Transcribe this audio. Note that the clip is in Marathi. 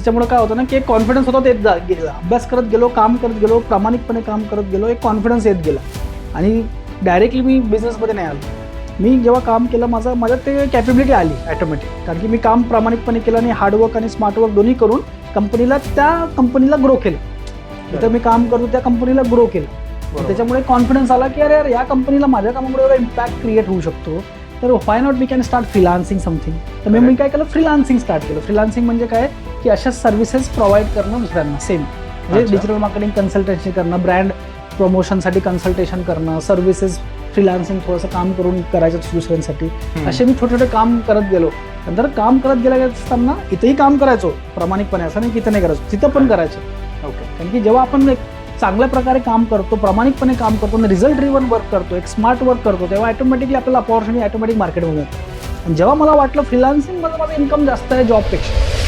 त्याच्यामुळे काय होतं ना की एक कॉन्फिडन्स होता येत जा गेला. अभ्यास करत गेलो काम करत गेलो प्रामाणिकपणे काम करत गेलो एक कॉन्फिडन्स येत गेला. आणि डायरेक्टली मी बिझनेसमध्ये नाही आलो. मी जेव्हा काम केलं माझं माझ्यात ते कॅपेबिलिटी आली. ॲटोमॅटिक कारण की मी काम प्रामाणिकपणे केलं आणि हार्डवर्क आणि स्मार्टवर्क दोन्ही करून कंपनीला त्या कंपनीला ग्रो केलं. जिथं मी काम करतो त्या कंपनीला ग्रो केलं. त्याच्यामुळे कॉन्फिडन्स आला की अरे यार या कंपनीला माझ्या कामामुळे एवढा इम्पॅक्ट क्रिएट होऊ शकतो. तर why not we can start freelancing something तर मी मी काय केलं? फ्रिलान्सिंग स्टार्ट केलं. फ्रिलान्सिंग म्हणजे काय? की अशा सर्व्हिसेस प्रोव्हाइड करणं दुसऱ्यांना. सेम म्हणजे. डिजिटल मार्केटिंग कन्सल्टन्सी करणं ब्रँड प्रमोशनसाठी कन्सल्टेशन करणं सर्व्हिसेस फ्रिलान्सिंग थोडंसं काम करून करायचं दुसऱ्यांसाठी. असे मी छोटे छोटे काम करत गेलो. नंतर काम करत गेल्या असताना इथेही काम करायचो प्रामाणिकपणे. असं नाही की इथं नाही करायचो तिथं पण करायचो. ओके कारण की जेव्हा आपण एक चांगल्या प्रकारे काम करतो प्रामाणिकपणे काम करतो आणि रिझल्ट ड्रिव्हन वर्क करतो एक स्मार्ट वर्क करतो तेव्हा ऑटोमॅटिकली आपल्याला अपॉर्च्युनिटी ऑटोमॅटिक मार्केटमध्ये येते आणि जेव्हा मला वाटलं फ्रिलान्सिंगमध्ये माझं इन्कम जास्त आहे जॉबपेक्षा